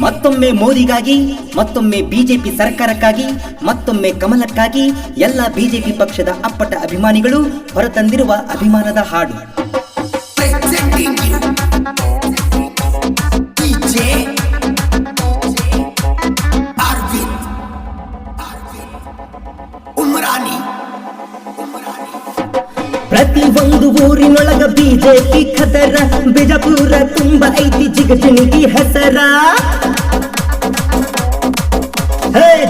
ಮತ್ತೊಮ್ಮೆ ಮೋದಿಗಾಗಿ, ಮತ್ತೊಮ್ಮೆ ಬಿಜೆಪಿ ಸರ್ಕಾರಕ್ಕಾಗಿ, ಮತ್ತೊಮ್ಮೆ ಕಮಲಕ್ಕಾಗಿ ಎಲ್ಲ ಬಿಜೆಪಿ ಪಕ್ಷದ ಅಪ್ಪಟ ಅಭಿಮಾನಿಗಳು ಹೊರತಂದಿರುವ ಅಭಿಮಾನದ ಹಾಡು. ಪ್ರತಿ ಒಂದು ಊರಿನೊಳಗ ಬಿಜೆಪಿ ಖತರ ಬಿಜಾಪುರ ತುಂಬ ಐತಿ ಜಿಗಜಿಣಿಗಿ ಹೆಸರ.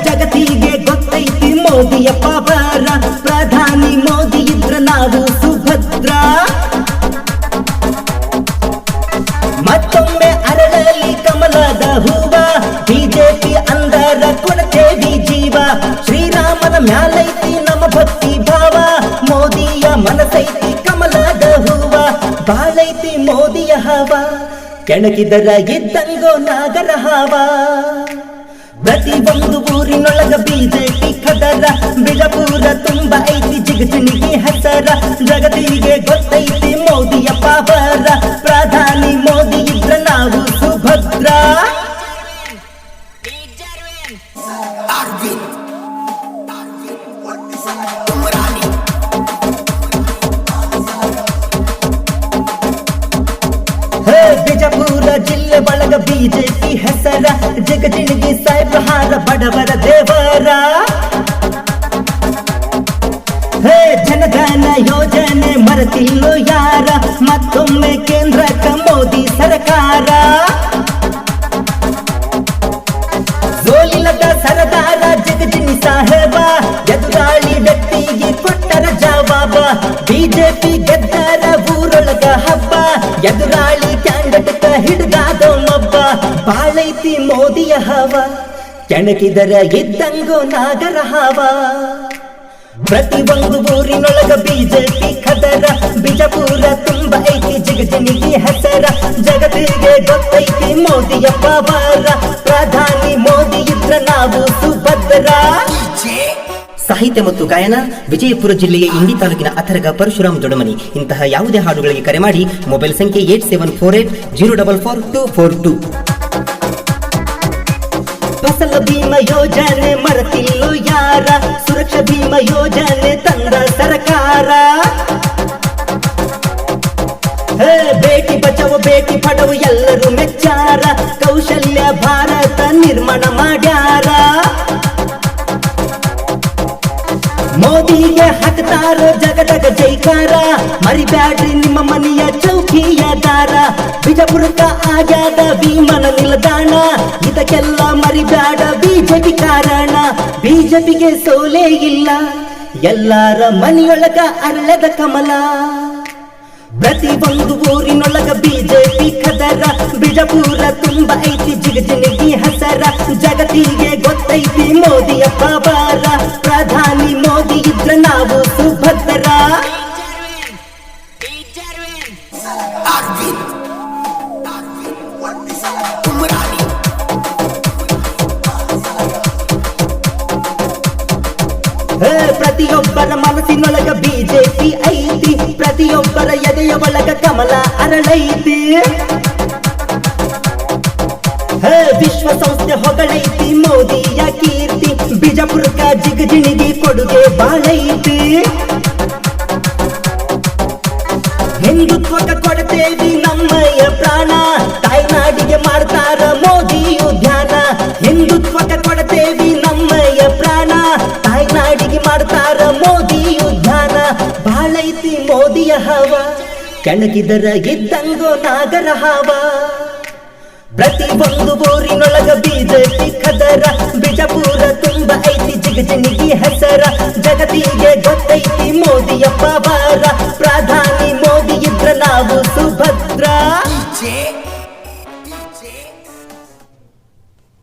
ಜಗತ್ತಿಗೆ ಗೊತ್ತೈತಿ ಮೋದಿಯ ಪಾವರ ಪ್ರಧಾನಿ ಮೋದಿ ಇದ್ರ ನಾವು ಸುಭದ್ರ. ಮತ್ತೊಮ್ಮೆ ಅರಳಲಿ ಕಮಲದ ಹೂವ, ಬಿಜೆಪಿ ಅಂದರ ಕೊಡ್ತೇವಿ ಜೀವ ಶ್ರೀರಾಮನ ಮ್ಯಾಲೈತಿ ಬಾಳೈತಿ ಮೋದಿಯ ಹಾವ ಕೆಣಕಿದರ ಇದ್ದಂಗೋ ನಾಗರ ಹಾವ. ಪ್ರತಿ ಒಂದು ಊರಿನೊಳಗ ಬಿಜೆಪಿ ಖದರ ಬಿಜಪುರ ತುಂಬ ಐತಿ ಜಿಗಜಿನಿಗೆ ಹೆಸರ. ಜಗತ್ತಿಗೆ ಗೊತ್ತೈತಿ ಮೋದಿಯ ಪಾವರ, ಪ್ರಧಾನಿ ಮೋದಿ ಇದ್ರ ನಾವು ಸುಭದ್ರ. ಒಳಗ ಬಿಜೆಪಿ ಹೆಸರ ಜಗಜಿಣಿಗೆ ಸಾಹೇಬ್ರ ಹಾರ ಬಡವರ ದೇವರ ಹೇ ಜನಧನ ಯೋಜನೆ ಮರೆತಿಲ್ಲೋ ಯಾರ ಮತ್ತೊಮ್ಮೆ ಕೇಂದ್ರಕ್ಕ ಮೋದಿ ಸರ್ಕಾರ ಸೋಲಿಲ್ಲದ ಸರದಾರ ಜಗಜಿನಿ ಸಾಹೇಬ ಎದುರಾಳಿ ವ್ಯಕ್ತಿಗೆ ಕೊಟ್ಟರ ಜವಾಬ ಬಿಜೆಪಿ ಗೆದ್ದರ ಊರೊಳಗ ಹಬ್ಬ ಎದುರಾಳಿ ಕ್ಯಾಂಡಟಕ ಹಿಡ್ದಾದ ಮಬ್ಬ ಬಾಳೈತಿ ಮೋದಿಯ ಹವ. ಕೆಣಕಿದರ ಇದ್ದಂಗೋ ನಾಗರ ಹಾವ. ಪ್ರತಿ ಒಂದು ಊರಿನೊಳಗ ಬಿಜೆಪಿ ಖದರ ಬಿಜಪುರ ತುಂಬ ಐತಿ ಜಿಗಜಿಣಿಗೆ ಹೆಸರ. ಜಗತ್ತಿಗೆ ಗೊತ್ತೈತಿ ಮೋದಿಯ ಪವಾರ ಪ್ರಧಾನಿ ಮೋದಿ ಇದ್ರ ನಾವು ಸುಭದ್ರ. ಸಾಹಿತ್ಯ ಮತ್ತು ಗಾಯನ ವಿಜಯಪುರ ಜಿಲ್ಲೆಯ ಇಂಡಿ ತಾಲೂಕಿನ ಅಥರ್ಗ ಪರಶುರಾಮ್ ದೊಡಮನಿ. ಇಂತಹ ಯಾವುದೇ ಹಾಡುಗಳಿಗೆ ಕರೆ ಮಾಡಿ ಮೊಬೈಲ್ ಸಂಖ್ಯೆ eight seven four eight zero double four two four two. Fasal Bima Yojana ಮರೆತಿಲ್ಲೋ ಯಾರ? ಸುರಕ್ಷಾ ಭೀಮ ಯೋಜನೆ ತಂದ ಸರ್ಕಾರ. ಬೇಟಿ ಬಚಾವೋ ಬೇಟಿ ಪಡವು ಎಲ್ಲರೂ ಮೆಚ್ಚಾರ. ಕೌಶಲ್ಯ ಭಾರತ ನಿರ್ಮಾಣ ಮಾಡ್ಯಾರ. ಮೋದಿಗೆ ಹಾಕ್ತಾರ ಜಗದಗ ಜೈಕಾರ? ಮರಿಬ್ಯಾಡ್ರಿ ನಿಮ್ಮ ಮನೆಯ ಚೌಕಿಯ ದಾರ. ಬಿಜಪುರಕ ಆಗ್ಯಾದ ವಿಮಾನ ನಿಲ್ದಾಣ. ಇದಕ್ಕೆಲ್ಲ ಮರಿಬ್ಯಾಡ ಬಿಜೆಪಿ ಕಾರಣ. ಬಿಜೆಪಿಗೆ ಸೋಲೇ ಇಲ್ಲ. ಎಲ್ಲಾರ ಮನೆಯೊಳಗ ಅರಳದ ಕಮಲ. ಪ್ರತಿ ಒಂದು ಊರಿನೊಳಗ ಬಿಜೆಪಿ ಖದರ ಬಿಜಪುರ ತುಂಬ ಐತಿ ಜಿಗಜಿಣಿಗಿ ಹಸರ, ಜಗತ್ತಿಗೆ ಗೊತ್ತೈತಿ ಮೋದಿಯ ಪವಾರ ಪ್ರಧಾನಿ ಮೋದಿ ಇದ್ರ ನಾವು ಸುಭದ್ರ. ಪ್ರತಿಯೊಬ್ಬರ ಮನಸ್ಸಿನೊಳಗ ಬಿಜೆಪಿ ಐತಿ ಪ್ರತಿಯೊಬ್ಬರ ಎದೆಯ ಒಳಗ ಕಮಲ ಅರಳೈತಿ ಹೇ, ವಿಶ್ವಸಂಸ್ಥೆ ಹೊಗಳೈತಿ ಮೋದಿಯ ಕೀರ್ತಿ ಬಿಜಾಪುರಕ್ಕ ಜಿಗಜಿಣಿಗಿ ಕೊಡುಗೆ ಬಾಳೈತಿ ಹಿಂದುತ್ವಕ ಕೊಡ್ತೇವಿ ಸಾಲೈತಿ ಮೋದಿಯ ಹಾವ, ಕೆಣಗಿದರ ಇದ್ದಂಗೋ ನಾಗರ ಹಾವ. ಪ್ರತಿ ಒಂದು ಊರಿನೊಳಗ ಬಿಜೆಪಿ ಖದರ ಬಿಜಪುರ ತುಂಬ ಐತಿ ಜಿಗಜಿನಿಗಿ ಹೆಸರ. ಜಗತ್ತಿಗೆ ಗೊತ್ತೈತಿ ಮೋದಿಯ ಪವಾರ ಪ್ರಧಾನಿ ಮೋದಿ ಇದ್ರ ನಾವು ಸುಭದ್ರ.